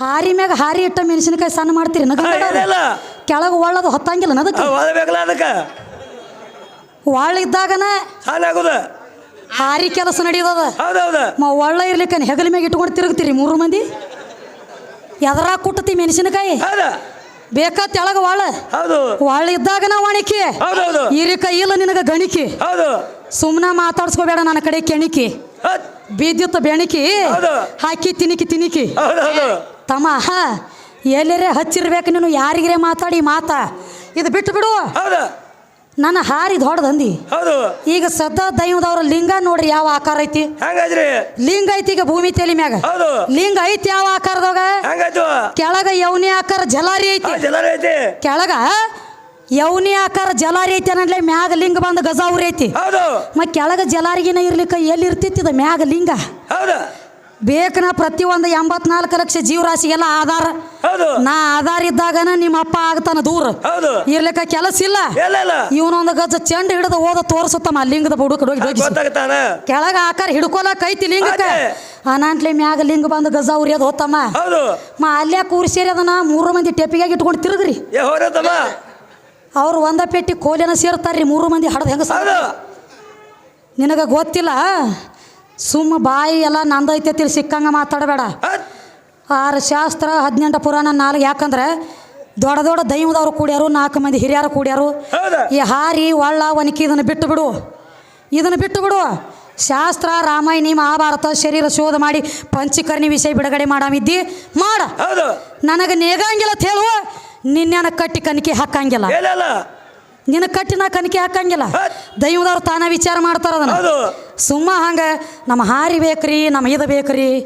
ಹಾರಿ ಮ್ಯಾಗ ಹಾರಿ ಇಟ್ಟ ಮೆಣಸಿನಕಾಯಿ ಸಣ್ಣ ಮಾಡ್ತೀರಿ ಕೆಳಗೆ ಒಳ್ಳದು ಹೊತ್ತಂಗಿಲ್ಲ ಅದಕ್ಕೆ ಅದಕ್ಕೆ. ಒಳ್ಳ ಇದ್ದಾಗನ ಸಾಲ ಆಗುದ. ಹಾರಿ ಕೆಲಸ ನಡೀತದ. ಒಳ್ಳೆ ಮ ಒಳ್ಳ ಇರ್ಲಿಕ್ಕೆ ಹೆಗಲ ಮ್ಯಾಗ ಇಟ್ಕೊಂಡು ತಿರುಗ್ತೀರಿ ಮೂರು ಮಂದಿ? ಎದರಾಗ ಕುಟ್ಟತಿ ಮೆಣಸಿನಕಾಯಿ? ಬೇಕಾ ತೆಳಗ ಒಳ್ಳ? ಹೌದು. ಒಳ್ಳ ಇದ್ದಾಗನ ಈ ಹೌದೌದು. ಕೈ ಇಲ್ಲ ನಿನಗ ಗಣಿಕಿ. ಸುಮ್ಮನೆ ಮಾತಾಡ್ಸ್ಕೋಬೇಡ ನನ್ನ ಕಡೆ ಕೆಣಿಕಿ. ಹೌದ್. ಬೆಣಕಿ. ಹಾಕಿ ತಿನಿಕಿ ತಿನಿಕಿ. ತಮ್ಮ ಎಲ್ಲರೇ ಹಚ್ಚಿರ್ಬೇಕು ನೀನು ಯಾರಿಗರೇ ಮಾತಾಡಿ ಮಾತಾ. ಇದು ಬಿಟ್ಟು ಬಿಡು. ನನ್ನ ಹಾರಿ ದೊಡ್ಡದಂದಿ ಹೌದು. ಈಗ ಸದ ದೈವದವ್ರ ಲಿಂಗ ನೋಡ್ರಿ ಯಾವ ಆಕಾರ ಐತಿ. ಲಿಂಗ ಐತಿ ಈಗ ಭೂಮಿ ತೆಲಿ ಮ್ಯಾಗ. ಲಿಂಗ ಐತಿ ಯಾವ ಆಕಾರದಾಗ ಕೆಳಗ ಯವನಿ ಆಕಾರ ಜಲಾರಿ ಐತಿ. ಜಲಾರ ಐತಿ. ಕೆಳಗ ಯೌನಿ ಆಕಾರ ಜಲಾರಿ ಐತಿ ಅನ್ನಡ್ಲೆ ಮ್ಯಾಗ ಲಿಂಗ ಬಂದ ಗಜಾವ್ರಿ ಐತಿ. ಹೌದು. ಮ ಕೆಳಗ ಜಲಾರಿಗಿನ ಇರ್ಲಿಕ್ಕ ಎಲ್ಲಿ ಇರ್ತಿತ್ತಿದ ಮ್ಯಾಗ ಲಿಂಗ. ಹೌದು. ಬೇಕನ ಒಂದು ಎಂಬತ್ನಾಲ್ಕು ಲಕ್ಷ ಜೀವರಾಶಿಗೆಲ್ಲ ಆಧಾರ. ನಾ ಆಧಾರ ಇದ್ದಾಗನ ನಿಮ್ಮ ಅಪ್ಪ ಆಗ್ತಾನ ದೂರ. ಇರ್ಲಿಕ್ಕ ಕೆಲಸ ಇಲ್ಲ. ಇವನೊಂದು ಗಜ ಚೆಂಡು ಹಿಡಿದು ಓದ ತೋರಿಸುತ್ತಮ್ಮ ಲಿಂಗದ ಬುಡುಕ ಕೆಳಗ ಆಕಾರ ಹಿಡ್ಕೊಲಕ್ ಐತಿ ಲಿಂಗಕ್ಕ. ಅನಾಂಟ್ಲೆ ಮ್ಯಾಗ ಲಿಂಗ ಬಂದು ಗಜ ಉರಿಯೋದು ಹೋತಮ್ಮ. ಮಾ ಅಲ್ಲೇ ಕೂರ್ಸೇರಿ ಅದನ್ನ ಮೂರು ಮಂದಿ ಟೆಪಿಗಾಗಿ ಇಟ್ಕೊಂಡು ತಿರುಗ್ರಿ. ಅವ್ರು ಒಂದ ಪೆಟ್ಟಿ ಕೋಲಿನ ಸೇರ್ತಾರ್ರಿ ಮೂರು ಮಂದಿ ಹಡದ ಹೆಂಗ ಹೌದು. ನಿನಗ ಗೊತ್ತಿಲ್ಲ? ಸುಮ್ಮ ಬಾಯಿ ಎಲ್ಲ ನಂದೈತೆ ತಿಳಿ ಸಿಕ್ಕಂಗ ಮಾತಾಡಬೇಡ. ಆರ ಶಾಸ್ತ್ರ ಹದಿನೆಂಟು ಪುರಾಣ ನಾಲ್ಕು ಯಾಕಂದ್ರೆ ದೊಡ್ಡ ದೊಡ್ಡ ದೈವದವ್ರು ಕೂಡ್ಯಾರು ನಾಲ್ಕು ಮಂದಿ ಹಿರಿಯರು ಕೂಡ್ಯಾರು. ಈ ಹಾರಿ ಒಳ್ಳ ಒನಕಿ ಇದನ್ನು ಬಿಟ್ಟು ಬಿಡು. ಇದನ್ನು ಬಿಟ್ಟು ಬಿಡು. ಶಾಸ್ತ್ರ ರಾಮಾಯಣ ಮಹಾಭಾರತ ಶರೀರ ಶೋಧ ಮಾಡಿ ಪಂಚಕರ್ಣಿ ವಿಷಯ ಬಿಡುಗಡೆ ಮಾಡಾಮಿದ್ದಿ ಮಾಡ. ನನಗೆ ನೇಗಂಗಿಲ್ಲ ಅಂತ ಹೇಳುವ ನಿನ್ನೆನ ಕಟ್ಟಿ ಕನಿಕೆ ಹಾಕಂಗಿಲ್ಲ. ನಿನ್ನ ಕಟ್ಟಿ ನಿನ್ನ ಕಟ್ಟಿನ ಕಣಿಕೆ ಹಾಕಂಗಿಲ್ಲ. ದೈವದವ್ರು ತಾನೇ ವಿಚಾರ ಮಾಡ್ತಾರ ಅದನ್ನ. ಸುಮ್ಮ ಹಂಗ ನಮ್ಮ ಹಾರಿ ಬೇಕ್ರಿ ನಮ್ಮ ಇದು ಬೇಕ್ರಿ.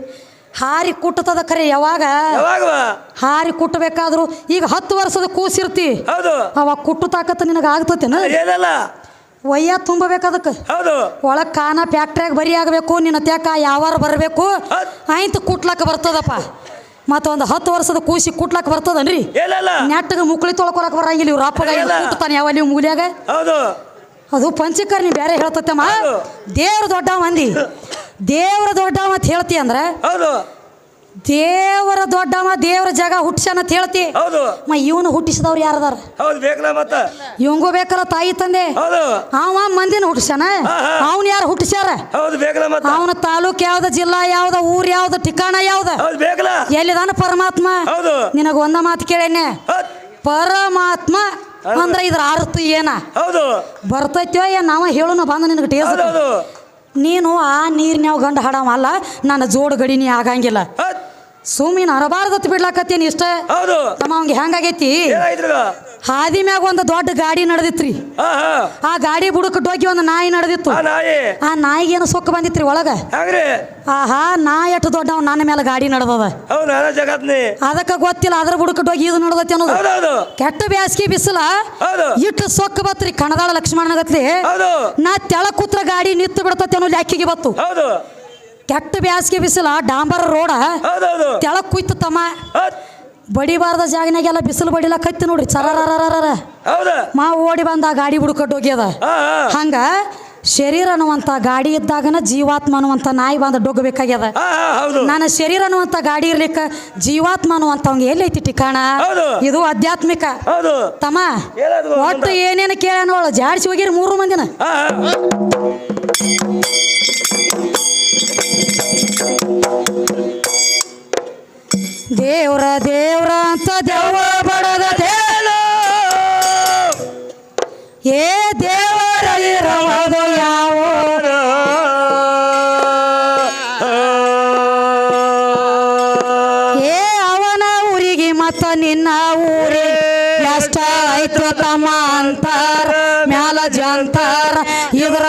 ಹಾರಿ ಕುಟ್ಟತದ ಖರೆ ಯಾವಾಗ? ಹಾರಿ ಕುಟ್ಟಬೇಕಾದ್ರು ಈಗ ಹತ್ತು ವರ್ಷದ ಕೂಸಿರ್ತಿ ಅವಾಗ ಕುಟ್ಟು ತಾಕತ್ತ ನಿನಗೆ ಆಗ್ತತೇನ? ಒಯ್ಯ ತುಂಬಬೇಕು ಅದಕ್ಕೆ. ಹೌದು. ಒಳಗೆ ಕಾನ ಫ್ಯಾಕ್ಟ್ರಿಯಾಗ ಬರಿ ಆಗಬೇಕು ನಿನ್ನ ತ್ಯಾಕ ಯಾವಾರ ಬರಬೇಕು. ಆಯ್ತು ಕುಟ್ಲಕ್ಕ ಬರ್ತದಪ್ಪ. ಮತ್ತೊಂದು ಹತ್ತು ವರ್ಷದ ಕೂಸಿ ಕುಟ್ಲಕ್ ಬರ್ತದನ್ರಿ? ನೆಟ್ಟಗ ಮುಕ್ಳಿ ತೊಳ್ಕೊಳಕ್ ಬರಂಗಿಲ್ಲ ಇವ್ರ ಅಪ್ಪಗ. ಕುಟ್ತಾನೆ ಯಾವ ನೀವು ಮೂಲ್ಯಾಗ? ಅದು ಅದು ಪಂಚಕರ್ಣಿ ಬೇರೆ ಹೇಳ್ತತ್ತಮ್ಮ. ದೇವ್ರ ದೊಡ್ಡ ಮಂದಿ ದೇವ್ರ ದೊಡ್ಡ ಅಂತ ಹೇಳ್ತಿ ಅಂದ್ರೆ ದೇವರ ದೊಡ್ಡವ ದೇವರ ಜಾಗ ಹುಟ್ಟಿಸ್ಯಾನ ಅಂತ ಹೇಳ್ತಿ. ಹೌದು. ಮ ಇವನು ಹುಟ್ಟಿಸಿದವ್ರು ಯಾರದಾರ? ಹೌದು ಬೇಕಲ್ಲ ಮತ್ತ? ಇವಂಗೂ ಬೇಕಲ್ಲ ತಾಯಿ ತಂದೆ? ಹೌದು. ಅವ ಮಂದಿನ ಹುಟ್ಟಿಸ್ಯಾನ? ಹಾ, ಹಾ. ಅವನು ಯಾರು ಹುಟ್ಟಿಸ್ಯಾರ? ಹೌದು ಬೇಕಲ್ಲ ಮತ್ತ? ಅವನ ತಾಲೂಕ್ ಯಾವ್ದ ಜಿಲ್ಲಾ ಯಾವ್ದ ಊರ್ ಯಾವ್ದ ಠಿಕಾಣ ಯಾವ್ದ? ಹೌದು ಬೇಕಲ್ಲ? ಎಲ್ಲಿದಾನ ಪರಮಾತ್ಮ? ಹೌದು. ನಿನಗ ಒಂದ ಮಾತು ಕೇಳೇನೆ. ಪರಮಾತ್ಮ ಅಂದ್ರ ಇದ್ರ ಅರ್ಥ ಏನ? ಹೌದು. ಬರ್ತೈತ್ಯೋ ಏನ್ ನಾವ ಹೇಳುನ ಬಂದ ನಿನಗೆ ಟೇಸ್ಟ್ ನೀನು ಆ ನೀರ್ನ್ಯಾವ ಗಂಡ ಹಾಡವ ಅಲ್ಲ ನನ್ನ ಜೋಡ್ ಗಡಿ ನೀ ಆಗಂಗಿಲ್ಲ. ಸುಮ್ಮಿನ ಅರಬಾರ್ದತ್ ಬಿಡ್ಲಾಕತ್ತೇನಿ ಇಷ್ಟ? ಹೌದು. ತಮ್ಮ ಅವಂಗೆ ಹೆಂಗಾಗೈತಿ? ಹಾದಿ ಮ್ಯಾಗ ಒಂದು ದೊಡ್ಡ ಗಾಡಿ ನಡೆದಿತ್ರಿ. ಆ ಗಾಡಿ ಬುಡಕ್ ಡೋಗಿ ಒಂದು ನಾಯಿ ನಡೆದಿತ್ತು. ಆ ನಾಯಿಗೆ ನಾಯಿಗೇನು ಸೊಕ್ಕ ಬಂದಿತ್ರಿ ಒಳಗ? ಆಹಾ ನಾಯಿ ಎಷ್ಟು ದೊಡ್ಡವ ನನ್ನ ಮೇಲೆ ಗಾಡಿ ನಡೆದದ ಅದಕ್ಕೆ ಗೊತ್ತಿಲ್ಲ ಅದ್ರ ಬುಡಕ್ ಡೋಗಿ ಇದು ನಡೆದೈತಿ ಅನ್ನೋದು. ಕೆಟ್ಟ ಬ್ಯಾಸ್ಗಿ ಬಿಸಿಲ ಇಟ್ಟು ಸೊಕ್ಕ ಬತ್ರಿ ಕಣದಾಳ ಲಕ್ಷ್ಮಣ ನಾ ತೆಳ ಕೂತ್ರ ಗಾಡಿ ನಿತ್ತು ಬಿಡ್ತತಿ ಅನ್ನೋ ಲ್ಯಾಕಿಗೆ ಬತ್ತು. ಕೆಟ್ಟ ಬ್ಯಾಸ್ಗೆ ಬಿಸಿಲ ಡಾಂಬರ್ ರೋಡ ಹೌದೌದು. ತೆಳ ಕುಯ್ತು ತಮ್ಮ. ಬಡಿಬಾರದ ಬಡಿಬಾರ್ದ ಜಾಗನಾಗೆಲ್ಲ ಬಿಸಿಲು ಬಡಿಲ ಕತ್ತಿ ನೋಡ್ರಿ ಚರರರರರ ಹೌದು. ಮಾ ಓಡಿ ಬಂದ ಗಾಡಿ ಬುಡ್ಕಟ್ಟು ಹೋಗ್ಯದ. ಹಂಗ ಶರೀರ ಅನ್ನುವಂಥ ಗಾಡಿ ಇದ್ದಾಗನ ಜೀವಾತ್ಮ ಅನ್ನುವಂಥ ನಾಯಿ ಬಂದ ಡೊಗ್ಬೇಕಾಗ್ಯದ. ಹೌದು. ನನ್ನ ಶರೀರ ಅನ್ನುವಂಥ ಗಾಡಿ ಇರ್ಲಿಕ್ಕೆ ಜೀವಾತ್ಮ ಅನ್ನುವಂಥ ಅವ್ಗೆ ಎಲ್ಲೈತಿ ಠಿಕಾಣ ಹೌದು. ಇದು ಆಧ್ಯಾತ್ಮಿಕ. ಹೌದು. ತಮ್ಮ ಒಟ್ಟು ಏನೇನು ಕೇಳೋಣ ಜಾಡ್ಸಿ ಹೋಗಿರಿ ಮೂರು ಮಂದಿನ. ದೇವ್ರ ದೇವ್ರ ಅಂತ ದೆವ್ವ ಬಡದ ದೇಳು ಏ ದೇವರ ಇರವದು ಯಾವ ಏ ಅವನ ಊರಿಗೆ ಮತ್ತ ನಿನ್ನ ಊರಿ ಎಷ್ಟ ಆಯ್ತು ತಮ್ಮ ಅಂತಾರ, ಮ್ಯಾಲ ಜಂತಾರ, ಇದ್ರ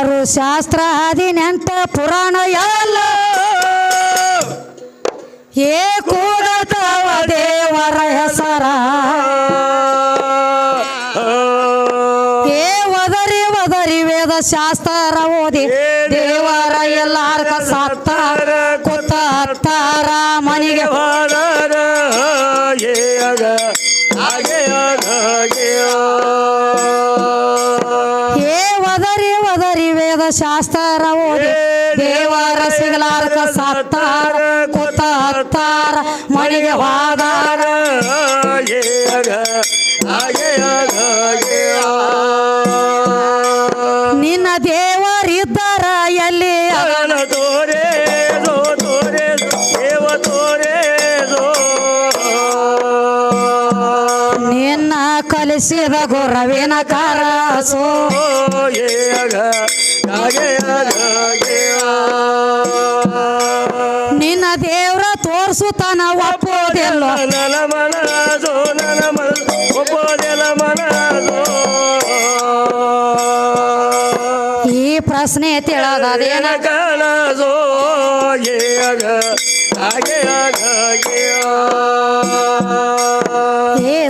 ಆರು ಶಾಸ್ತ್ರ ಹದಿನೆಂಟು ಪುರಾಣ ಎಲ್ಲ. ಏ ಕೂಡತವ ದೇವರ ಹೆಸರ. ಏ ವದರಿ ವದರಿ ವೇದ ಶಾಸ್ತ್ರ ಓದಿ ಶಾಸ್ತ್ರ ಓದಿ. ದೇವರ ಸಿಗಲಾರ್ಕ ಸತ್ತಾರ ಕಲಿಸಿದ ಗುರವಿನ ಕಾರಸೋ. ನಿನ್ನ ದೇವ್ರ ತೋರ್ಸುತ್ತಾನ ಒಪ್ಪೋದಿಲ್ಲ. ಈ ಪ್ರಶ್ನೆ ತಿಳದೇನ ಏಗ ಹಾಗೆ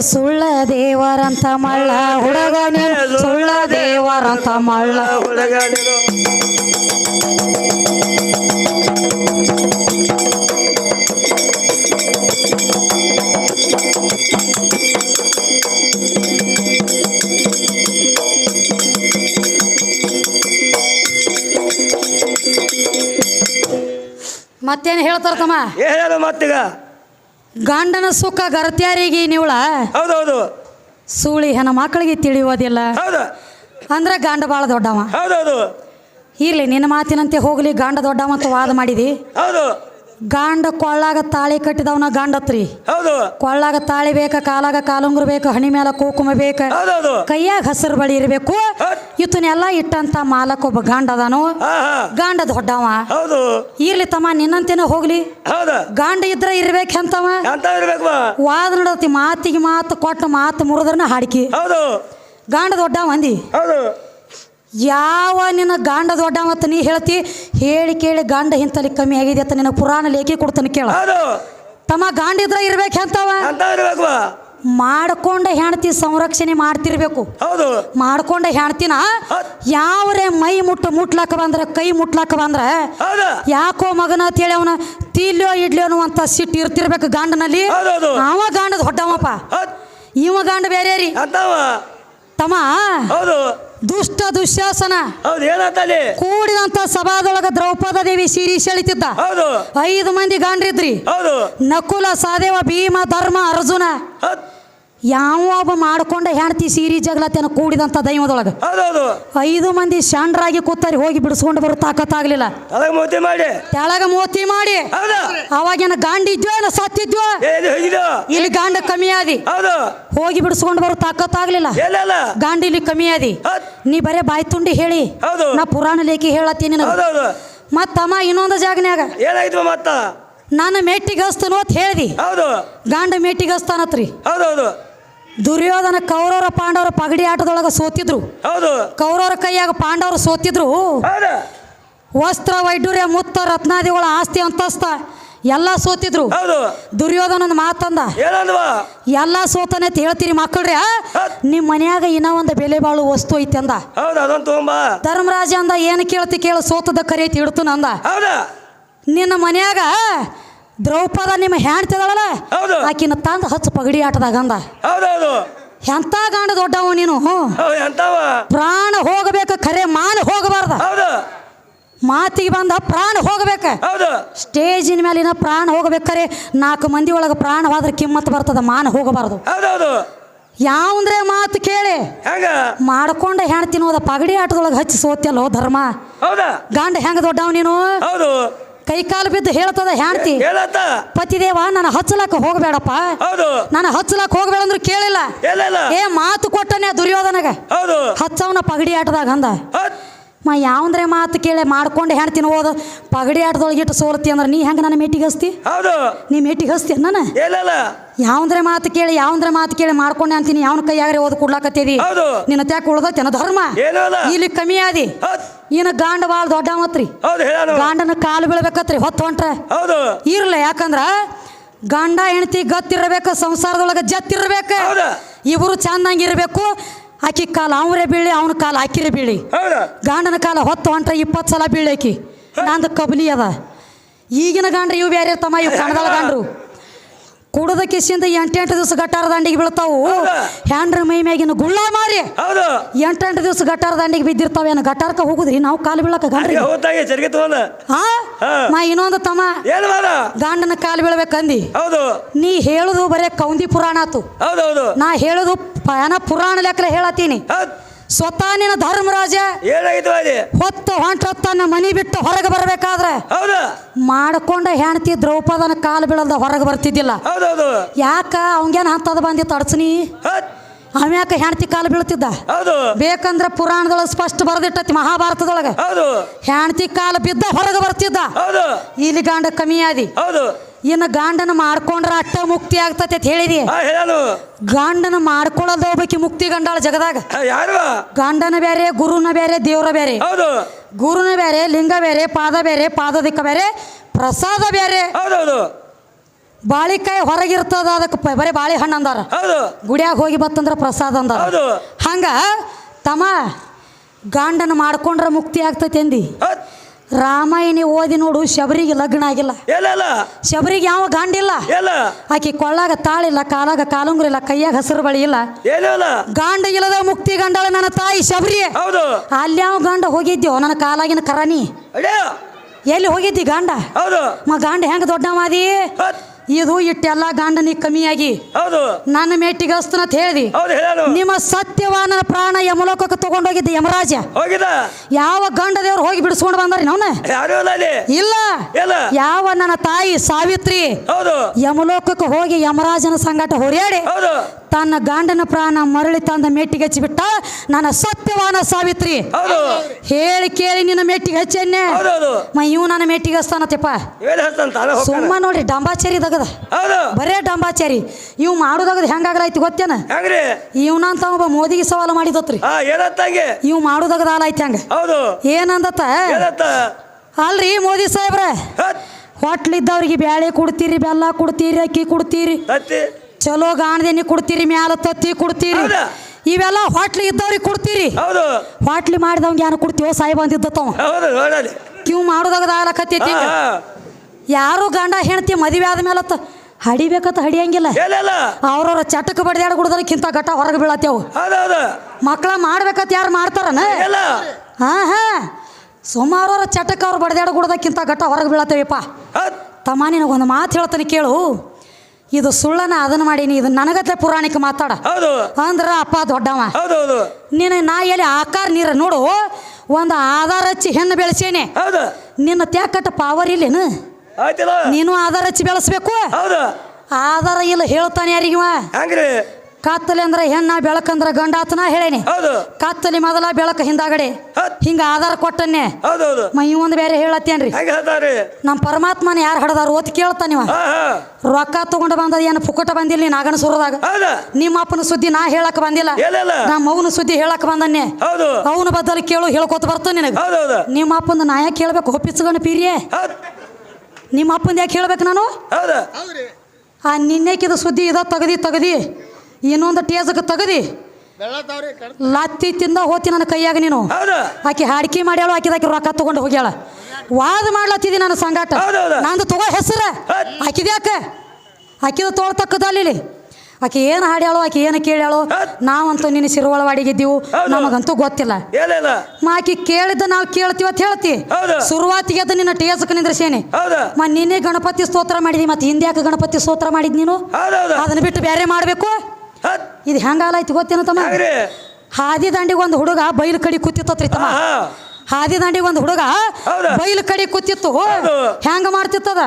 ಸುಳ್ಳ ದೇವರಂತ ಮಳ್ಳ ಹುಡುಗನೆ ಸುಳ್ಳ ದೇವರಂತ ಮಳ್ಳ. ಹುಡುಗನೆ ಮತ್ತೇನು ಹೇಳ್ತಾರ ತಮ್ಮ? ಏನು ಮತ್ತೀಗ. ಗಂಡನ ಸುಖ ಗರತ್ಯಾರಿಗೆ ನೀವಳ? ಹೌದೌದು. ಸೂಳಿ ಹೆಣ್ಣ ಮಕ್ಕಳಿಗೆ ತಿಳಿಯೋದಿಲ್ಲ ಹೌದು. ಅಂದ್ರೆ ಗಂಡ ಭಾಳ ದೊಡ್ಡವ. ಹೌದೌದು. ಇರ್ಲಿ ನಿನ್ನ ಮಾತಿನಂತೆ ಹೋಗ್ಲಿ ಗಂಡ ದೊಡ್ಡವ ಅಂತ ವಾದ ಮಾಡಿದಿ. ಹೌದು. ಗಂಡ ಕೊಳ್ಳಾಗ ತಾಳಿ ಕಟ್ಟಿದವನ ಗಾಂಡತ್ರಿ. ಹೌದು. ಕೊಳ್ಳಾಗ ತಾಳಿ ಬೇಕ ಕಾಲಾಗ ಕಾಲುಂಗ್ರ ಬೇಕು ಹಣಿ ಮೇಲೆ ಕೂಕುಮ ಬೇಕ. ಹೌದೌದು ಕೈಯಾಗ ಹಸಿರು ಬಳಿ ಇರಬೇಕು. ಇತನೆಲ್ಲ ಇಟ್ಟಂತ ಮಾಲಕ ಒಬ್ಬ ಗಂಡ ಅದಾನು ಗಂಡ ದೊಡ್ಡವ. ಹೌದು. ಇರ್ಲಿ ತಮ್ಮ ನಿನ್ನಂತೇನ ಹೋಗ್ಲಿ. ಹೌದು. ಗಂಡ ಇದ್ರ ಇರ್ಬೇಕಂತವ ಎಂತ ಇರ್ಬೇಕು ಬಾ ವಾದ ನಡತಿ ಮಾತಿಗೆ ಮಾತು ಕೊಟ್ಟ ಮಾತು ಮುರಿದ್ರನ ಹಾಡಿಕೆ. ಹೌದು. ಗಂಡ ದೊಡ್ಡವ ಅಂದಿ. ಹೌದು. ಯಾವ ನಿನ್ನ ಗಾಂಡ ದೊಡ್ಡ ಅಂತ ನೀ ಹೇಳ್ತಿ? ಹೇಳಿ ಕೇಳಿ ಗಾಂಡ ಹಿಂತಲಿ ಕಮ್ಮಿ ಆಗಿದೆ ಅಂತ ನಿನ್ನ ಪುರಾಣ ಲೇಖಿ ಕೊಡ್ತಾನೆ ಕೇಳ. ತಮ್ಮ ಗಾಂಡ ಇದ್ರ ಇರ್ಬೇಕಂತವ ಎಂತ ಇರ್ಬೇಕು? ಬಾ ಮಾಡ್ಕೊಂಡ ಹೆಣ್ತಿ ಸಂರಕ್ಷಣೆ ಮಾಡ್ತಿರ್ಬೇಕು. ಮಾಡ್ಕೊಂಡ ಹೆಣ್ತಿನ ಯಾವ್ರೆ ಮೈ ಮುಟ್ಟ ಮುಟ್ಲಾಕ ಬಂದ್ರ ಕೈ ಮುಟ್ಲಾಕ ಬಂದ್ರ ಯಾಕೋ ಮಗನ ಅಂತೇಳಿ ಅವನ ತೀಲ್ಯೋ ಇಡ್ಲಿಯೋ ಅನ್ನುವಂತ ಸಿಟ್ಟು ಇರ್ತಿರ್ಬೇಕು ಗಂಡನಲ್ಲಿ. ಅವ ಗಾಂಡದ ದೊಡ್ಡವಪ್ಪ ಹೌದ್ ಇವ ಗಂಡ ಬೇರೆ ರೀ. ತಮ್ಮ ದುಷ್ಟ ದುಶ್ಯಾಸನ. ಹೌದು ಏನಂತಲ್ಲಿ? ಕೂಡಿದಂತ ಸಭಾದೊಳಗ ದ್ರೌಪದ ದೇವಿ ಸೀರಿ ಸೆಳಿತಿದ್ದ. ಹೌದು. ಐದು ಮಂದಿ ಗಾಂಡ್ರಿದ್ರಿ. ಹೌದು. ನಕುಲ ಸಹದೇವ ಭೀಮ ಧರ್ಮ ಅರ್ಜುನ. ಯಾವ ಒಬ್ಬ ಮಾಡ್ಕೊಂಡ ಹೆಣ್ತಿ ಸೀರಿ ಜಗಳತೆನ ಕೂಡಿದಂತ ದೈವದೊಳಗ. ಹೌದೌದು ಐದು ಮಂದಿ ಶಾಂಡ್ರಾಗಿ ಕೂತಾರಿ ಹೋಗಿ ಬಿಡಿಸ್ಕೊಂಡು ಬರೋ ತಾಕತ್ತಾಗ್ಲಿಲ್ಲ. ಮಾಡಿ. ತೆಳಗ ಮೋತಿ ಮಾಡಿ. ಹೌದು. ಅವಾಗೇನ ಗಾಂಡಿದ್ಯೋ ಇದ್ವೋ ಸತ್ತಿದ್ಯೋ? ಸತ್ತಿದ್ವೋ ಇಲ್ಲಿ ಗಾಂಡ ಕಮ್ಮಿ ಆದಿ ಹೌದು. ಹೋಗಿ ಬಿಡಿಸ್ಕೊಂಡು ಬರೋ ತಾಕತ್ ಆಗ್ಲಿಲ್ಲ ಗಾಂಡಿ ಇಲ್ಲಿ ಕಮ್ಮಿ ಆದಿ ನೀ ಬರೇ ಬಾಯಿ ತುಂಡಿ ಹೇಳಿ. ನಾ ಪುರಾಣ ಲೇಖಿ ಹೇಳತ್ತೀನಿ ಮತ್ತಮ್ಮ ಇನ್ನೊಂದು ಜಾಗನ್ಯಾಗ. ಏನಾಯ್ತು ಮತ್ತ? ನಾನು ಮೆಟ್ಟಿಗೆ ಹಸ್ತನು ಅಂತ ಹೇಳ್ದಿ. ಹೌದು. ಮೇಟಿಗಸ್ತಾನತ್ರಿ ಹೌದೌದು ದುರ್ಯೋಧನ ಕೌರವರ ಪಾಂಡವರ ಪಗಡಿ ಆಟದೊಳಗ ಸೋತಿದ್ರು. ಹೌದು. ಕೌರವರ ಕೈಯಾಗ ಪಾಂಡವರು ಸೋತಿದ್ರು. ವಸ್ತ್ರ ವೈಡೂರ್ಯ ಮುತ್ತ ರತ್ನಾದಿಗಳ ಆಸ್ತಿ ಅಂತಸ್ತ. ಎಲ್ಲ ಸೋತಿದ್ರು. ಹೌದು. ದುರ್ಯೋಧನನ ಮಾತಂದ ಏನಂದ್ವಾ? ಎಲ್ಲ ಸೋತನೆ ಅಂತ ಹೇಳ್ತೀರಿ ಮಕ್ಕಳ್ರಿ. ನಿಮ್ಮ ಮನ್ಯಾಗ ಇನ್ನ ಒಂದು ಬೆಲೆ ಬಾಳು ವಸ್ತು ಐತಿ ಅಂದ. ಹೌದು ಅದೊಂದು ತಗೊಂಬ. ಧರ್ಮರಾಜ ಅಂದ ಏನು ಕೇಳ್ತಿ ಕೇಳು ಸೋತದ ಕರಿ ಐತಿ ಇಡ್ತು ಅಂದ ಹೌದಾ. ನಿನ್ನ ಮನ್ಯಾಗ ದ್ರೌಪದ ನಿಮ್ಮ ಹೆಣ್ತಿದಾಳಲ್ಲ ಹೌದು. ಆಕಿನ ತಂದ ಹಚ್ಚು ಪಗಡಿ ಆಟದಾಗ ಅಂದ. ಹೌದೌದು. ಎಂತ ಗಾಂಡ ದೊಡ್ಡವ ನೀನು ಎಂತವ? ಪ್ರಾಣ ಹೋಗಬೇಕು ಖರೆ ಮಾನ ಹೋಗಬಾರ್ದ. ಹೌದು. ಮಾತಿಗೆ ಬಂದ ಪ್ರಾಣ ಹೋಗಬೇಕ. ಸ್ಟೇಜಿನ ಮೇಲಿನ ಪ್ರಾಣ ಹೋಗ್ಬೇಕಾರೆ ನಾಲ್ಕು ಮಂದಿ ಒಳಗೆ ಪ್ರಾಣ ಹೋದ್ರೆ ಕಿಮ್ಮತ್ ಬರ್ತದ ಮಾನ ಹೋಗಬಾರದು. ಯಾವಂದ್ರೆ ಮಾತು ಕೇಳಿ. ಮಾಡ್ಕೊಂಡ ಹೋದ ಪಗಡಿ ಆಟದೊಳಗೆ ಹಚ್ಚಿ ಸೋತ್ಯಲ್ಲೋ ಧರ್ಮ? ಗಂಡ ಹೆಂಗ ದೊಡ್ಡವ ನೀನು? ಕೈ ಕಾಲು ಬಿದ್ದು ಹೇಳ್ತದ ಹೆಣ್ತಿ? ಪತಿದೇವ ನನ್ನ ಹಚ್ಚಲಕ್ಕ ಹೋಗಬೇಡಪ್ಪ. ನನ್ನ ನಾನು ಹಚ್ಚಲಕ್ಕ ಹೋಗಬೇಡ ಅಂದ್ರೆ ಕೇಳಿಲ್ಲ. ಏ ಮಾತು ಕೊಟ್ಟನೆ ದುರ್ಯೋಧನಗ. ಹಚ್ಚವನ ಪಗಡಿ ಆಟದಾಗ ಅಂದ. ಮ ಯಾವಂದ್ರೆ ಮಾತು ಕೇಳಿ ಮಾಡ್ಕೊಂಡು ಹೆಣ್ ತಿನ್ಬೋದು ಪಗಡಿ ಆಟದೊಳಗೆ ಇಟ್ಟು ಸೋಲ್ತಿ ಅಂದ್ರೆ ನೀ ಹೆಂಗೆ ನನ್ನ ಮೇಟಿಗೆ ಹಸ್ತಿ? ಹೌದು. ನೀ ಮೇಟಿಗೆ ಹಸ್ತಿ ನಾನು ಯಾವಂದ್ರೆ ಮಾತು ಕೇಳಿ ಯಾವಂದ್ರೆ ಮಾತು ಕೇಳಿ ಮಾಡ್ಕೊಂಡೆ ಅಂತೀನಿ ಯಾವನ ಕೈಯಾಗ್ರೆ ಓದ್ ಕೊಡ್ಲಾಕತ್ತೀರಿ ಹೌದು. ನಿನ್ನ ತ್ಯಾಕ ಉಳ್ದೈತೇನ ಧರ್ಮ. ಏನೂ ಇಲ್ಲಿ. ಕಮ್ಮಿ ಆದಿ. ಇನ್ನು ಗಾಂಡ ಭಾಳ ದೊಡ್ಡ ಮತ್ರಿ ಗಾಂಡನ ಕಾಲು ಬೀಳ್ಬೇಕತ್ರಿ ಹೊತ್ತು ಹೊಂಟ್ರೆ. ಇರ್ಲ ಯಾಕಂದ್ರ ಗಂಡ ಹೆಂಡತಿ ಗತ್ತಿರ್ಬೇಕು ಸಂಸಾರದೊಳಗೆ ಜತ್ತಿರ್ಬೇಕು. ಇವರು ಚಂದಂಗಿರ್ಬೇಕು ಆಕಿ ಕಾಲ ಅವರೇ ಬೀಳಿ ಅವನ ಕಾಲ ಆಕಿರೇ ಬೀಳಿ ಗಾಂಡನ ಕಾಲ ಹೊತ್ತು ಹೊಂಟ್ರೆ ಇಪ್ಪತ್ತು ಸಲ ಬೀಳಾಕಿ ನಂದು ಕಬಲಿ ಅದ. ಈಗಿನ ಗಾಂಡ್ರಿ ಇವು ಬೇರೆ ತಮ್ಮ? ಇವು ಕಣದಳ ಗಂಡ್ರು. ಕುಡದ ಕಿಸಿಂದ ಎಂಟೆಂಟು ದಿವಸ ಗಟ್ಟಾರ ದಂಡಿಗೆ ಬೀಳ್ತಾವು. ಹ್ಯಾಂಡ್ರ ಮೈ ಮ್ಯಾಗಿನ ಗುಳ್ಳ ಮಾರಿ. ಹೌದು. ಎಂಟೆಂಟು ದಿವಸ ಗಟ್ಟಾರ ದಂಡಿಗೆ ಬಿದ್ದಿರ್ತಾವೇನು ಗಟ್ಟಾರಕ ಹೋಗುದ್ರಿ? ನಾವು ಕಾಲು ಬೀಳಕ ಗಂಡ್ರಿ. ಅಲ್ಲಿಗೆ ಹೋಗ್ತಾಗೆ ಚರಿಗೆ ಹಾ? ಹಾ. ಮಾ ಇನ್ನೊಂದು ತಮ್ಮ ಏನು ಮಾಡ? ಗಂಡನ ಕಾಲು ಬೀಳ್ಬೇಕಂದಿ. ಹೌದು. ನೀ ಹೇಳುದು ಬರೇ ಕೌಂದಿ ಪುರಾಣ ಆತು. ಹೌದು ಹೌದು ನಾ ಹೇಳುದು ಪಯಾನ ಪುರಾಣ ಲೆಕ್ಕ ಹೇಳತ್ತೀನಿ. ಸ್ವತಃ ನಿನ್ನ ಧರ್ಮರಾಜ. ಏನಾಗಿತ್ತು ಅಲ್ಲಿ ಹೊತ್ತು ಮನಿ ಬಿಟ್ಟು ಹೊರಗೆ ಬರಬೇಕಾದ್ರೆ ಹೌದು. ಮಾಡ್ಕೊಂಡ ಹೆಣ್ತಿ ದ್ರೌಪದನ ಕಾಲು ಬೀಳಲ್ದ ಹೊರಗೆ ಬರ್ತಿದ್ದಿಲ್ಲ. ಯಾಕ ಅವಂಗೇನು ಹಂತದ ಬಂದಿತ್ತು ತಡ್ಸನಿ? ಅವ್ಯಾಕ ಹೆಣ್ತಿ ಕಾಲು ಬೀಳ್ತಿದ್ದ? ಹೌದು. ಬೇಕಂದ್ರೆ ಪುರಾಣದೊಳಗೆ ಸ್ಪಷ್ಟ ಬರೆದಿಟ್ಟತಿ ಮಹಾಭಾರತದೊಳಗೆ. ಹೌದು. ಹೆಣ್ತಿ ಕಾಲು ಬಿದ್ದ ಹೊರಗೆ ಬರ್ತಿದ್ದ. ಹೌದು. ಇಲ್ಲಿ ಗಾಂಡ ಕಮ್ಮಿ ಆದಿ ಹೌದು. ಇನ್ನು ಗಂಡನ ಮಾಡ್ಕೊಂಡ್ರ ಅಟ್ಟ ಮುಕ್ತಿ ಆಗ್ತತೆ ಅಂತ ಹೇಳಿದಿ ಗಾಂಡನ ಮಾಡ್ಕೊಳ್ಳೋದು ಒಬ್ಬಾಕಿ ಮುಕ್ತಿ ಗಂಡಾಳ ಜಗದಾಗ. ಯಾರು? ಗಂಡನ ಬೇರೆ ಗುರುನ ಬೇರೆ ದೇವ್ರ ಬೇರೆ ಹೌದು. ಗುರುನ ಬೇರೆ ಲಿಂಗ ಬೇರೆ ಪಾದ ಬೇರೆ ಪಾದದಿಕ್ಕ ಬೇರೆ ಪ್ರಸಾದ ಬೇರೆ ಬಾಳಿಕಾಯಿ ಹೊರಗಿರ್ತದ ಅದಕ್ಕೆ ಪ- ಬರೀ ಬಾಳೆಹಣ್ಣು ಅಂದಾರ. ಹೌದು. ಗುಡಿಯಾಗ ಹೋಗಿ ಬತ್ತಂದ್ರ ಪ್ರಸಾದ ಅಂದಾರ. ಹೌದು. ಹಂಗ ತಮ್ಮ ಗಂಡನ ಮಾಡ್ಕೊಂಡ್ರ ಮುಕ್ತಿ ಆಗ್ತೈತಿ ಅಂದಿ. ಹೌದ್. ರಾಮಾಯಣಿ ಓದಿ ನೋಡು ಶಬರಿಗೆ ಲಗ್ನ ಆಗಿಲ್ಲ. ಶಬರಿಗೆ ಯಾವ ಗಾಂಡಿಲ್ಲ ಆಕೆ ಕೊಳ್ಳಾಗ ತಾಳಿಲ್ಲ ಕಾಲಾಗ ಕಾಲುಂಗ್ರ ಇಲ್ಲ ಕೈಯಾಗ ಹಸಿರು ಬಳಿ ಇಲ್ಲ. ಗಾಂಡ ಇಲ್ಲದ ಮುಕ್ತಿ ಗಂಡಳ ನನ್ನ ತಾಯಿ ಶಬರಿ ಹೌದು. ಅಲ್ಲಿ ಯಾವ ಗಂಡ ಹೋಗಿದ್ಯೋ ನನ್ನ ಕಾಲಾಗಿನ ಕರಾನಿ ಎಲ್ಲಿ ಹೋಗಿದ್ದಿ ಗಂಡ? ಹೌದು. ಮ ಗಂಡ ಹೆಂಗ ದೊಡ್ಡವಾದಿ ಹೌದ್ ಇದು ಇಟ್ಟೆಲ್ಲ ಗಂಡನಿಗೆ ಕಮ್ಮಿಯಾಗಿ ಹೌದು. ನನ್ನ ಮೇಟಿಗೆ ಅಂತ ಹೇಳಿದಿ. ಹೌದು ನಿಮ್ಮ ಸತ್ಯವಾನನ ಪ್ರಾಣ ಯಮಲೋಕಕ್ಕೆ ತಗೊಂಡೋಗಿದ್ದ ಯಮರಾಜ. ಹೋಗಿದ ಯಾವ ಗಂಡ ದೇವ್ರು ಹೋಗಿ ಬಿಡಿಸ್ಕೊಂಡು ಬಂದ್ರಿ ಯಾರು ಅಲ್ಲಿ? ಇಲ್ಲ. ಯಾವ ನನ್ನ ತಾಯಿ ಸಾವಿತ್ರಿ? ಹೌದು. ಯಮಲೋಕಕ್ಕೆ ಹೋಗಿ ಯಮರಾಜನ ಸಂಗಟ ಹೋರಾಡಿ. ಹೌದು. ತನ್ನ ಗಂಡನ ಪ್ರಾಣ ಮರಳಿ ತಂದ ಮೆಟ್ಟಿಗೆ ಹಚ್ಚಿಬಿಟ್ಟ. ನನ್ನ ಸತ್ಯವಾನ ಸಾವಿತ್ರಿ. ಹೇಳಿ ಕೇಳಿ ನಿನ್ನ ಮೆಟ್ಟಿಗೆ ಹಚ್ಚೆನ್ನೆ. ಮ ಇವ್ ನನ್ನ ಮೆಟ್ಟಿಗೆ ಹಚ್ತಾನತ್ತಪ್ಪ. ಸುಮ್ಮ ನೋಡ್ರಿ ಡಂಬಾಚೇರಿ ದಗದ ಹೌದು. ಬರೇ ಡಂಬಾಚಾರಿ. ಇವ್ ಮಾಡೋದಾಗದ ಹೆಂಗಾಗಲಾಯ್ತು ಗೊತ್ತೇನ? ಇವನಂತ ಒಬ್ಬ ಮೋದಿಗೆ ಸವಾಲು ಮಾಡಿದತ್ರಿ. ಇವು ಮಾಡುದಾಗದ ಆಲಾಯ್ತು ಹಂಗ? ಏನಂದತ್ತ? ಅಲ್ರಿ ಮೋದಿ ಸಾಹೇಬ್ರ. ಹೋಟ್ಲಿದ್ದವ್ರಿಗೆ ಬ್ಯಾಳೆ ಕೊಡ್ತೀರಿ ಬೆಲ್ಲ ಕೊಡ್ತೀರಿ ಅಕ್ಕಿ ಕೊಡ್ತೀರಿ. ಚಲೋ ಗಾಣದೇನಿ ಕೊಡ್ತೀರಿ ಮ್ಯಾಲ ತತ್ತಿ ಕೊಡ್ತೀರಿ? ಇವೆಲ್ಲ ಹೋಟ್ಲಿ ಇದ್ದವ್ರಿಗೆ ಕೊಡ್ತೀರಿ. ಹೌದು. ಹೋಟ್ಲಿ ಮಾಡಿದವಂಗೆ ಏನು ಕೊಡ್ತೀವೋ ಸಾಯಿ ಅಂದಿದ್ದತ್ತವ. ಹೌದು ನೋಡಲಿ ಕಿವ್ ಮಾಡೋದಾಗದ ಆಲಕತ್ತೈತಿ ಹಾ ಹಾ. ಯಾರು ಗಂಡ ಹೆಣ್ತಿ ಮದುವೆ ಆದ್ಮೇಲೆ ಹಡಿಬೇಕಂತ ಹಡಿಯಂಗಿಲ್ಲ. ಅವ್ರವ್ರ ಚಟಕ್ಕೆ ಬಡ್ದಾಡ ಕುಡ್ದಕ್ಕಿಂತ ಘಟ್ಟ ಹೊರಗೆ ಬೀಳತ್ತೇವು. ಮಕ್ಕಳ ಮಾಡ್ಬೇಕತ್ ಯಾರು ಮಾಡ್ತಾರನ? ಹಾ ಹಾ. ಸುಮಾರು ಅವ್ರ ಚಟಕ್ಕೆ ಅವ್ರು ಬಡ್ದಾಡ ಕುಡ್ದಕ್ಕಿಂತ ಘಟ್ಟ ಹೊರಗೆ ಬೀಳತ್ತೇವಪ್ಪ. ತಮ್ಮ ನಿನಗೊಂದು ಮಾತು ಹೇಳ್ತಾನೆ ಕೇಳು. ಇದು ಸುಳ್ಳನ ಅದನ್ನ ಮಾಡೀನಿ ಇದು ನನಗತ್ತೆ ಪುರಾಣಿಕ ಮಾತಾಡ. ಹೌದು. ಅಂದ್ರ ಅಪ್ಪ ದೊಡ್ಡವ. ಹೌದು ಹೌದು. ನಿನ್ನ ನಾ ಎಲ್ಲಿ ಆಕಾರ ನೀರ ನೋಡು ಒಂದು ಆಧಾರ ಹಚ್ಚಿ ಹೆಣ್ಣು ಬೆಳೆಸೇನೆ. ಹೌದು. ನಿನ್ನ ತ್ಯಾಕಟ್ಟ ಪಾವರ್ ಇಲ್ಲೇನು? ಆಯ್ತಿಲ್ಲ. ನೀನು ಆಧಾರ ಹಚ್ಚಿ ಬೆಳೆಸ್ಬೇಕು? ಹೌದು. ಆಧಾರ ಇಲ್ಲ ಹೇಳ್ತಾನೆ ಯಾರಿಗಿವ? ಹೆಂಗ್ರಿ. ಕತ್ತಲೆ ಅಂದ್ರೆ ಹೆಣ್ಣ ಬೆಳಕಂದ್ರ ಗಂಡ ಆತನ ಹೇಳೇನಿ. ಹೌದು. ಕತ್ತಲೆ ಮೊದಲ ಬೆಳಕ ಹಿಂದಾಗಡೆ. ಹಿಂಗ ಆಧಾರ ಕೊಟ್ಟನ್ನೇ. ಮೈ ಒಂದು ಬೇರೆ ಹೇಳತ್ತೇನ್ರಿ? ನಮ್ಮ ಪರಮಾತ್ಮನ ಯಾರು ಹಡದಾರು ಓದ್ ಕೇಳ್ತಾನಿವ ನೀವ? ಹಾ ರೊಕ್ಕ ತಗೊಂಡು ಬಂದದ ಏನು ಪುಕ್ಕಟ ಬಂದಿಲ್ಲ ನೀನು ಆಗಣ ಸುರದಾಗ ಹೌದಾ. ನಿಮ್ಮ ಅಪ್ಪನ ಸುದ್ದಿ ನಾ ಹೇಳಕ್ ಬಂದಿಲ್ಲ. ನಮ್ಮ ಮಗನ ಸುದ್ದಿ ಹೇಳಕ್ ಬಂದನ್ನೇ. ಹೌದು. ಅವನ ಬದಲು ಕೇಳು ಹೇಳ್ಕೊತ ಬರ್ತಾನೆ ನಿನಗೆ. ಹೌದು ಹೌದು. ನಿಮ್ಮ ಅಪ್ಪನ ನಾ ಯಾಕೆ ಕೇಳ್ಬೇಕು ಹೊಪ್ಪಿಸ್ಕೊಂಡು ಪೀರಿಯೇ. ನಿಮ್ಮ ಅಪ್ಪಂದ ಯಾಕೆ ಹೇಳ್ಬೇಕು ನಾನು? ಹೌದು. ಆ ನಿನ್ನೆಕಿದ ಸುದ್ದಿ ಇದ ತಗದಿ ತಗದಿ. ಇನ್ನೊಂದು ಟೇಜಕ್ಕೆ ತಗದಿ. ಲತ್ತಿ ತಿಂದ ಹೋತಿ ನನ್ನ ಕೈಯಾಗ ನೀನು. ಹೌದು. ಆಕೆ ಹಾಡಿಕೆ ಮಾಡ್ಯಾಳು ಆಕಿದಾಕಿ ರೊಕ್ಕ ತಗೊಂಡು ಹೋಗ್ಯಾಳ. ವಾದ ಮಾಡ್ಲತ್ತಿದಿ ನನ್ನ ಸಂಗಾಟ. ನಂದು ತಗೋ ಹೆಸರ. ಆಕಿದ್ಯಾಕ ಆಕಿದ ತೋಳ್ತಕ್ಕದಲ್ಲಿ ಆಕೆ ಏನು ಹಾಡ್ಯಾಳು ಆಕೆ ಏನು ಕೇಳ್ಯಾಳು. ನಾವಂತೂ ನಿನ್ನ ಸಿರುವಳವಾಡಿಗಿದ್ದೀವು. ನಮಗಂತೂ ಗೊತ್ತಿಲ್ಲ. ಆಕಿ ಕೇಳಿದ್ದ ನಾವು ಕೇಳ್ತೀವಿ ಅಂತ ಹೇಳ್ತಿ. ಹೌದು. ಶುರುವಾತಿಗೆ ಅದು ನಿನ್ನ ಟೇಸಕ್ಕೆ ನಿಂದ್ರಸೇನೆ. ಮಾ ಮ ನಿನ್ನೆ ಗಣಪತಿ ಸ್ತೋತ್ರ ಮಾಡಿದಿ ಮತ್ತೆ ಹಿಂದೆ ಯಾಕೆ ಗಣಪತಿ ಸ್ತೋತ್ರ ಮಾಡಿದ್ ನೀನು? ಅದನ್ನ ಬಿಟ್ಟು ಬೇರೆ ಮಾಡಬೇಕು? ಇದು ಹೆಂಗಾಲಾಯ್ತು ಗೊತ್ತೇನು ತಮ್ಮ? ಹಾದಿ ದಂಡಿಗೆ ಒಂದು ಹುಡುಗ ಬೈಲು ಕಡಿ ಕೂತಿತ್ತತ್ರಿ ತಮ್ಮ. ಹಾದಿ ದಂಡಿಗೆ ಒಂದು ಹುಡುಗ ಬೈಲ್ ಕಡಿ ಕೂತಿತ್ತು. ಹೆಂಗ ಮಾಡ್ತಿತ್ತದ?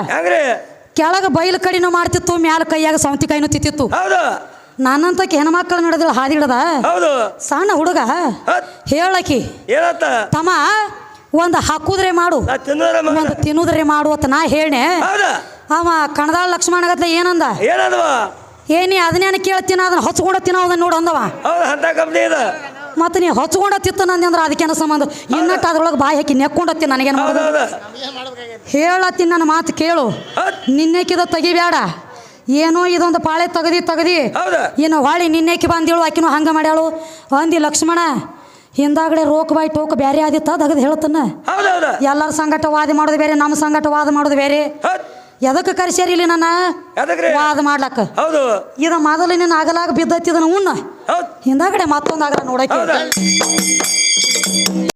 ಕೆಳಗ ಬೈಲು ಕಡಿನೂ ಮಾಡ್ತಿತ್ತು ಮ್ಯಾಲ ಕೈಯಾಗ ಸೌಂತಿಕಾಯಿನೂ ತಿತ್ತಿತ್ತು. ಹೌದು. ನನ್ನಂತಕ್ಕೆ ಹೆಣ್ಮಕ್ಳು ನಡೆದಿಲ್ಲ ಹಾದಿ ಹಿಡದ? ಸಣ್ಣ ಹುಡುಗ ಹೇಳಕಿ ತಮ್ಮ ಒಂದು ಹಾಕುದ್ರೆ ಮಾಡು. ಒಂದು ತಿನ್ನುದ್ರೆ ಮಾಡು ಅಂತ ನಾ ಹೇಳಿ ಅವ ಕಣದಾಳ ಲಕ್ಷ್ಮಣಗತ್ಲೆ ಏನಂದ? ಏನಿ ಅದನ್ನೇನು ಕೇಳ್ತೀನ ಅದನ್ನ ಹಚ್ಕೊಂಡ ತಿನ್ನೋದನ್ನ ನೋಡು ಅಂದವ. ಹೌದು ಅಂತ ಕಂಪ್ನಿ ಇದ. ಮತ್ತೆ ನೀ ಹಚ್ಕೊಂಡ ತಿತ್ತ ನಂದಿ ಅಂದ್ರೆ ಅದಕ್ಕೇನು ಸಂಬಂಧ? ಇನ್ನಟ್ಟು ಅದ್ರೊಳಗೆ ಬಾಯಿ ಹಾಕಿ ನೆಕ್ಕೊಂಡತ್ತಿ ನನಗೇನು ಹೌದು ಮಾಡೋದು? ಹೌದು. ಹೇಳತ್ತೀನಿ ನನ್ನ ಮಾತು ಕೇಳು. ನಿನ್ನೆಕಿದ ತೆಗಿಬೇಡ ಏನೋ ಇದೊಂದು ಪಾಳೆ ತೆಗದಿ ತೆಗದಿ. ಹೌದು. ಇನ್ನು ಹೊಳಿ ನಿನ್ನೇಕಿ ಬಂದಿಳು ಆಕಿನೂ ಹಂಗೆ ಮಾಡ್ಯಾಳು. ಅಂದಿ ಲಕ್ಷ್ಮಣ ಹಿಂದಾಗಡೆ ರೋಕ್ ಬಾಯ್ ಟೋಕ್ ಬ್ಯಾರೆ ಆದಿತ್ತ ದಗದ್ ಹೇಳ್ತಾನ. ಎಲ್ಲರ ಸಂಗಟ ವಾದ ಮಾಡೋದು ಬೇರೆ ನಮ್ಮ ಸಂಗಟ ವಾದ ಮಾಡೋದು ಬೇರೆ. ಹೌದ್. ಎದಕ್ಕೆ ಕರ್ಸ್ಯಾರ ಇಲ್ಲಿ ನನ್ನ ಯಾದಕ್ರಿ ವಾದ ಮಾಡ್ಲಕ್ಕ. ಹೌದು. ಇದ ಮೊದಲು ನಿನ್ನ ಆಗಲಾಗ ಬಿದ್ದೈತಿ ಇದನ್ನ ಉಣ್ಣ. ಹೌದ್. ಹಿಂದಾಗಡೆ ಮತ್ತೊಂದು ಆಗಲ ನೋಡಕ್ಕೆ. ಹೌದ.